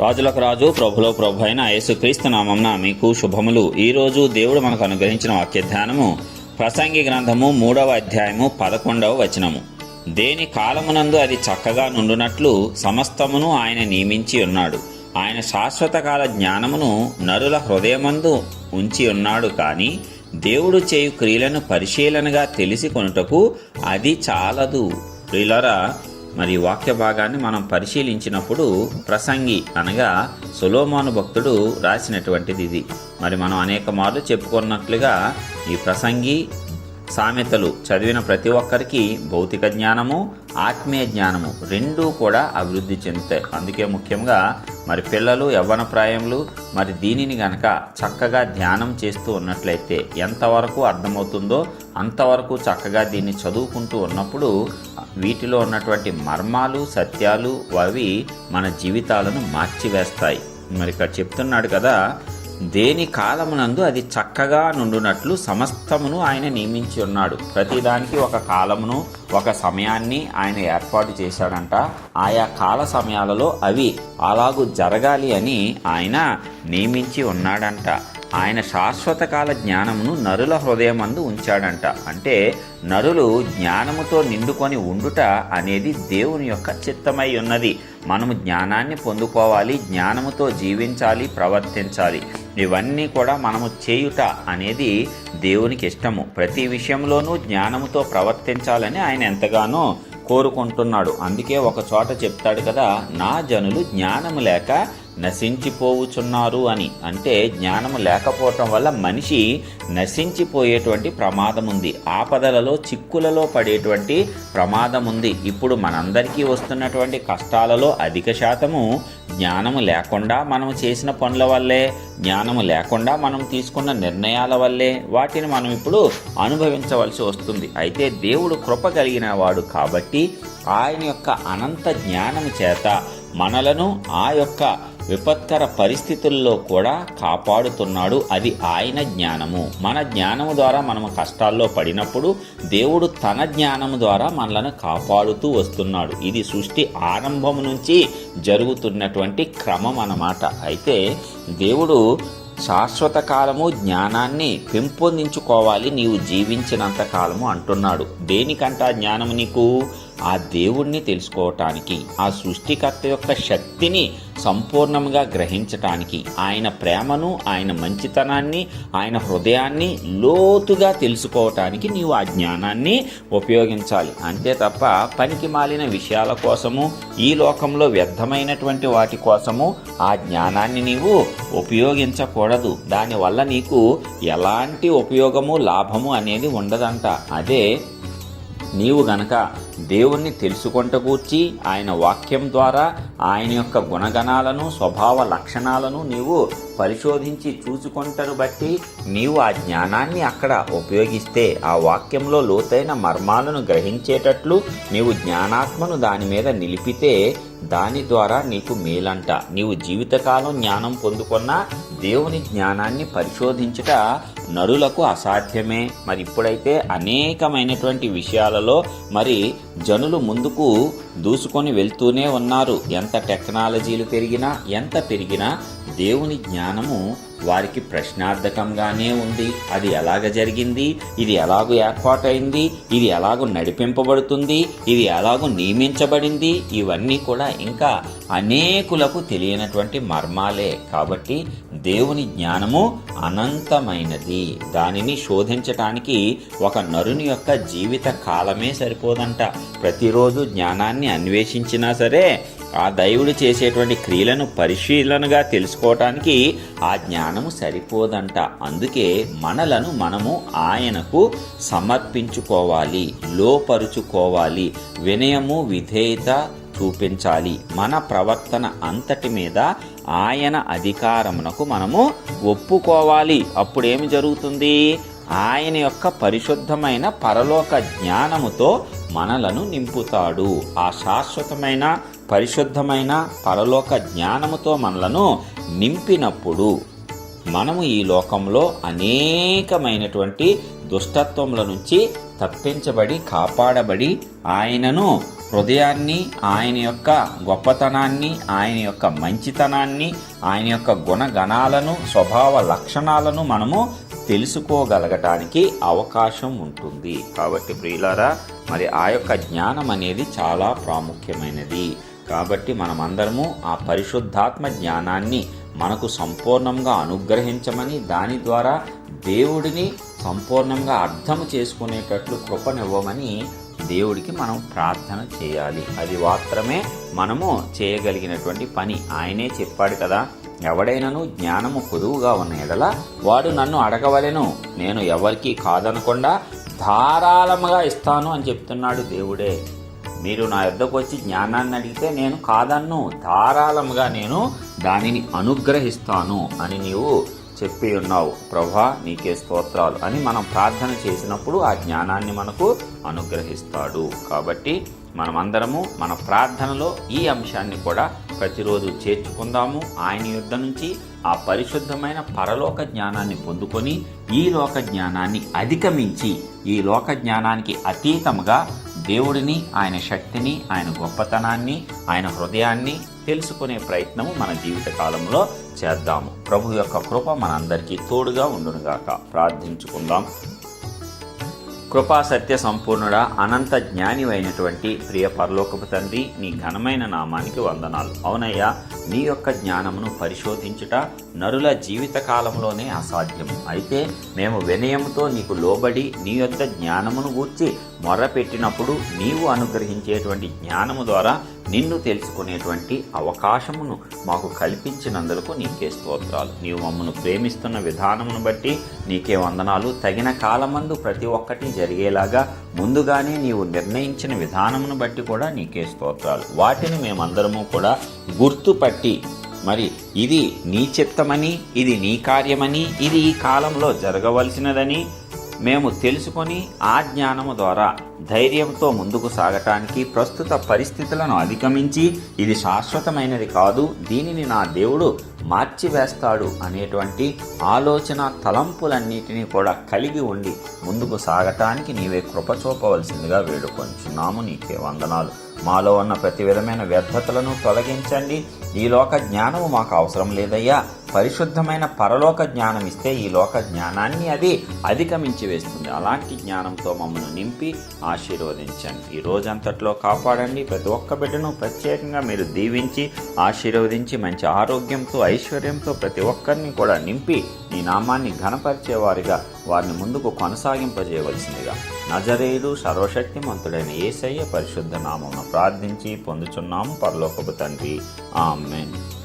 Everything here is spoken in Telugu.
రాజులకు రాజు ప్రభులో ప్రభు అయిన యేసుక్రీస్తు నామంన మీకు శుభములు. ఈరోజు దేవుడు మనకు అనుగ్రహించిన వాక్య ధ్యానము ప్రసంగి గ్రంథము మూడవ అధ్యాయము పదకొండవ వచనము. దేని కాలమునందు అది చక్కగా నుండునట్లు సమస్తమును ఆయన నియమించి ఉన్నాడు. ఆయన శాశ్వత కాల జ్ఞానమును నరుల హృదయమందు ఉంచి ఉన్నాడు కానీ దేవుడు చేయు క్రియలను పరిశీలనగా తెలిసి కొనుటకు అది చాలదు. ప్రియులరా మరి వాక్య భాగాన్ని మనం పరిశీలించినప్పుడు ప్రసంగి అనగా సులోమాను భక్తుడు రాసినటువంటిది ఇది. మరి మనం అనేక మార్లు చెప్పుకున్నట్లుగా ఈ ప్రసంగి సామెతలు చదివిన ప్రతి ఒక్కరికి భౌతిక జ్ఞానము ఆత్మీయ జ్ఞానము రెండూ కూడా అభివృద్ధి చెందుతాయి. అందుకే ముఖ్యంగా మరి పిల్లలు యవ్వన ప్రాయములు మరి దీనిని గనక చక్కగా ధ్యానం చేస్తూ ఉన్నట్లయితే ఎంతవరకు అర్థమవుతుందో అంతవరకు చక్కగా దీన్ని చదువుకుంటూ ఉన్నప్పుడు వీటిలో ఉన్నటువంటి మర్మాలు సత్యాలు అవి మన జీవితాలను మార్చివేస్తాయి. మరి ఇక్కడ చెప్తున్నాడు కదా దేని కాలమునందు అది చక్కగా నుండునట్లు సమస్తమును ఆయన నియమించి ఉన్నాడు. ప్రతిదానికి ఒక కాలమును ఒక సమయాన్ని ఆయన ఏర్పాటు చేశాడంట. ఆయా కాల సమయాలలో అవి అలాగూ జరగాలి అని ఆయన నియమించి ఉన్నాడంట. ఆయన శాశ్వతకాల జ్ఞానమును నరుల హృదయమందు ఉంచాడంట. అంటే నరులు జ్ఞానముతో నిండుకొని ఉండుట అనేది దేవుని యొక్క చిత్తమై ఉన్నది. మనము జ్ఞానాన్ని పొందుకోవాలి జ్ఞానముతో జీవించాలి ప్రవర్తించాలి. ఇవన్నీ కూడా మనము చేయుట అనేది దేవునికి ఇష్టము. ప్రతి విషయంలోనూ జ్ఞానముతో ప్రవర్తించాలని ఆయన ఎంతగానో కోరుకుంటున్నాడు. అందుకే ఒక చోట చెప్తాడు కదా నా జనులు జ్ఞానము లేక నశించిపోవుచున్నారు అని. అంటే జ్ఞానము లేకపోవటం వల్ల మనిషి నశించిపోయేటువంటి ప్రమాదం ఉంది ఆపదలలో చిక్కులలో పడేటువంటి ప్రమాదం ఉంది ఇప్పుడు మనందరికీ వస్తున్నటువంటి కష్టాలలో అధిక శాతము జ్ఞానము లేకుండా మనం చేసిన పనుల వల్లే జ్ఞానము లేకుండా మనం తీసుకున్న నిర్ణయాల వల్లే వాటిని మనం ఇప్పుడు అనుభవించవలసి వస్తుంది. అయితే దేవుడు కృప కలిగిన వాడు కాబట్టి ఆయన యొక్క అనంత జ్ఞానము చేత మనలను ఆ యొక్క విపత్కర పరిస్థితుల్లో కూడా కాపాడుతున్నాడు. అది ఆయన జ్ఞానము. మన జ్ఞానము ద్వారా మనము కష్టాల్లో పడినప్పుడు దేవుడు తన జ్ఞానము ద్వారా మనలను కాపాడుతూ వస్తున్నాడు. ఇది సృష్టి ఆరంభం నుంచి జరుగుతున్నటువంటి క్రమం అన్నమాట అయితే దేవుడు శాశ్వత కాలము జ్ఞానాన్ని పెంపొందించుకోవాలి. నీవు జీవించినంత కాలము అంటున్నాడు. దేనికంట జ్ఞానము నీకు? ఆ దేవుణ్ణి తెలుసుకోవటానికి ఆ సృష్టికర్త యొక్క శక్తిని సంపూర్ణంగా గ్రహించటానికి ఆయన ప్రేమను ఆయన మంచితనాన్ని ఆయన హృదయాన్ని లోతుగా తెలుసుకోవటానికి నీవు ఆ జ్ఞానాన్ని ఉపయోగించాలి. అంతే తప్ప పనికి మాలిన విషయాల కోసము ఈ లోకంలో వ్యర్థమైనటువంటి వాటి కోసము ఆ జ్ఞానాన్ని నీవు ఉపయోగించకూడదు. దానివల్ల నీకు ఎలాంటి ఉపయోగము లాభము అనేది ఉండదంట. అదే నీవు గనక దేవుణ్ణి తెలుసుకొంట కూర్చి ఆయన వాక్యం ద్వారా ఆయన యొక్క గుణగణాలను స్వభావ లక్షణాలను నీవు పరిశోధించి చూసుకొంటను బట్టి నీవు ఆ జ్ఞానాన్ని అక్కడ ఉపయోగిస్తే ఆ వాక్యంలో లోతైన మర్మాలను గ్రహించేటట్లు నీవు జ్ఞానాత్మను దాని మీద నిలిపితే దాని ద్వారా నీకు మేలంట. నీవు జీవితకాలం జ్ఞానం పొందుకున్న దేవుని జ్ఞానాన్ని పరిశోధించుట నరులకు అసాధ్యమే. మరి ఇప్పుడైతే అనేకమైనటువంటి విషయాలలో మరి జనులు ముందుకు దూసుకొని వెళ్తూనే ఉన్నారు. ఎంత టెక్నాలజీలు పెరిగినా ఎంత పెరిగినా దేవుని జ్ఞానము వారికి ప్రశ్నార్థకంగానే ఉంది. అది ఎలాగ జరిగింది? ఇది ఎలాగూ ఏర్పాటైంది? ఇది ఎలాగూ నడిపింపబడుతుంది? ఇది ఎలాగూ నియమించబడింది? ఇవన్నీ కూడా ఇంకా అనేకులకు తెలియనటువంటి మర్మాలే. కాబట్టి దేవుని జ్ఞానము అనంతమైనది. దానిని శోధించటానికి ఒక నరుని యొక్క జీవిత కాలమే సరిపోదంట. ప్రతిరోజు జ్ఞానాన్ని అన్వేషించినా సరే ఆ దైవుడు చేసేటువంటి క్రియలను పరిశీలనగా తెలుసుకోవటానికి ఆ జ్ఞానము సరిపోదంట. అందుకే మనలను మనము ఆయనకు సమర్పించుకోవాలి లోపరుచుకోవాలి వినయము విధేయత చూపించాలి. మన ప్రవర్తన అంతటి మీద ఆయన అధికారమునకు మనము ఒప్పుకోవాలి. అప్పుడేమి జరుగుతుంది? ఆయన యొక్క పరిశుద్ధమైన పరలోక జ్ఞానముతో మనలను నింపుతాడు. ఆ శాశ్వతమైన పరిశుద్ధమైన పరలోక జ్ఞానముతో మనలను నింపినప్పుడు మనము ఈ లోకంలో అనేకమైనటువంటి దుష్టత్వముల నుంచి తప్పించబడి కాపాడబడి ఆయనను హృదయాన్ని ఆయన యొక్క గొప్పతనాన్ని ఆయన యొక్క మంచితనాన్ని ఆయన యొక్క గుణగణాలను స్వభావ లక్షణాలను మనము తెలుసుకోగలగటానికి అవకాశం ఉంటుంది. కాబట్టి ప్రియులారా మరి ఆ యొక్క జ్ఞానం అనేది చాలా ప్రాముఖ్యమైనది. కాబట్టి మనమందరము ఆ పరిశుద్ధాత్మ జ్ఞానాన్ని మనకు సంపూర్ణంగా అనుగ్రహించమని దాని ద్వారా దేవుడిని సంపూర్ణంగా అర్థం చేసుకునేటట్లు కృపనివ్వమని దేవుడికి మనం ప్రార్థన చేయాలి. అది మాత్రమే మనము చేయగలిగినటువంటి పని. ఆయనే చెప్పాడు కదా ఎవడైనను జ్ఞానము కొదువుగా ఉన్న ఎడల వాడు నన్ను అడగవలెను. నేను ఎవరికీ కాదనకుండా ధారాళముగా ఇస్తాను అని చెప్తున్నాడు దేవుడే. మీరు నా యొద్దకు వచ్చి జ్ఞానాన్ని అడిగితే నేను కాదన్ను. ధారాళముగా నేను దానిని అనుగ్రహిస్తాను అని నీవు చెప్పి ఉన్నావు. ప్రభా నీకే స్తోత్రాలు అని మనం ప్రార్థన చేసినప్పుడు ఆ జ్ఞానాన్ని మనకు అనుగ్రహిస్తాడు. కాబట్టి మనమందరము మన ప్రార్థనలో ఈ అంశాన్ని కూడా ప్రతిరోజు చేర్చుకుందాము. ఆయన యుద్ధ నుంచి ఆ పరిశుద్ధమైన పరలోక జ్ఞానాన్ని పొందుకొని ఈ లోక జ్ఞానాన్ని అధిగమించి ఈ లోక జ్ఞానానికి అతీతముగా దేవుడిని ఆయన శక్తిని ఆయన గొప్పతనాన్ని ఆయన హృదయాన్ని తెలుసుకునే ప్రయత్నము మన జీవిత కాలంలో చేద్దాము. ప్రభు యొక్క కృప మనందరికీ తోడుగా ఉండునుగాక. ప్రార్థించుకుందాం. కృపా సత్య సంపూర్ణుడా అనంత జ్ఞాని అయినటువంటి ప్రియ పరలోకపు తండ్రి నీ ఘనమైన నామానికి వందనాలు. అవునయ్యా నీ యొక్క జ్ఞానమును పరిశోధించుట నరుల జీవితకాలంలోనే అసాధ్యము. అయితే మేము వినయంతో నీకు లోబడి నీ యొక్క జ్ఞానమును గూర్చి మొరపెట్టినప్పుడు నీవు అనుగ్రహించేటువంటి జ్ఞానము ద్వారా నిన్ను తెలుసుకునేటువంటి అవకాశమును మాకు కల్పించినందుకు నీకే స్తోత్రాలు. నీవు మమ్మను ప్రేమిస్తున్న విధానమును బట్టి నీకే వందనాలు. తగిన కాలమందు ప్రతి ఒక్కటి జరిగేలాగా ముందుగానే నీవు నిర్ణయించిన విధానమును బట్టి కూడా నీకే స్తోత్రాలు. వాటిని మేమందరము కూడా గుర్తుపట్టి మరి ఇది నీ చిత్తమని ఇది నీ కార్యమని ఇది ఈ కాలంలో జరగవలసినదని మేము తెలుసుకొని ఆ జ్ఞానము ద్వారా ధైర్యంతో ముందుకు సాగటానికి ప్రస్తుత పరిస్థితులను అధిగమించి ఇది శాశ్వతమైనది కాదు దీనిని నా దేవుడు మార్చివేస్తాడు అనేటువంటి ఆలోచన తలంపులన్నిటినీ కూడా కలిగి ఉండి ముందుకు సాగటానికి నీవే కృప చూపవలసిందిగా వేడుకొంచున్నాము. నీకే వందనాలు. మాలో ఉన్న ప్రతి విధమైన వ్యర్థతలను తొలగించండి. ఈ లోక జ్ఞానము మాకు అవసరం లేదయ్యా. పరిశుద్ధమైన పరలోక జ్ఞానం ఇస్తే ఈ లోక జ్ఞానాన్ని అది అధిగమించి వేస్తుంది. అలాంటి జ్ఞానంతో మమ్మల్ని నింపి ఆశీర్వదించండి. ఈ రోజంతట్లో కాపాడండి. ప్రతి ఒక్క బిడ్డను ప్రత్యేకంగా మీరు దీవించి ఆశీర్వదించి మంచి ఆరోగ్యంతో ఐశ్వర్యంతో ప్రతి ఒక్కరిని కూడా నింపి నీ నామాన్ని ఘనపరిచేవారిగా వారిని ముందుకు కొనసాగింపజేయవలసిందిగా. నజరేయుడు సర్వశక్తిమంతుడైన ఏసయ్య పరిశుద్ధ నామమును ప్రార్థించి పొందుచున్నాము పరలోకపు తండ్రి. ఆమెన్.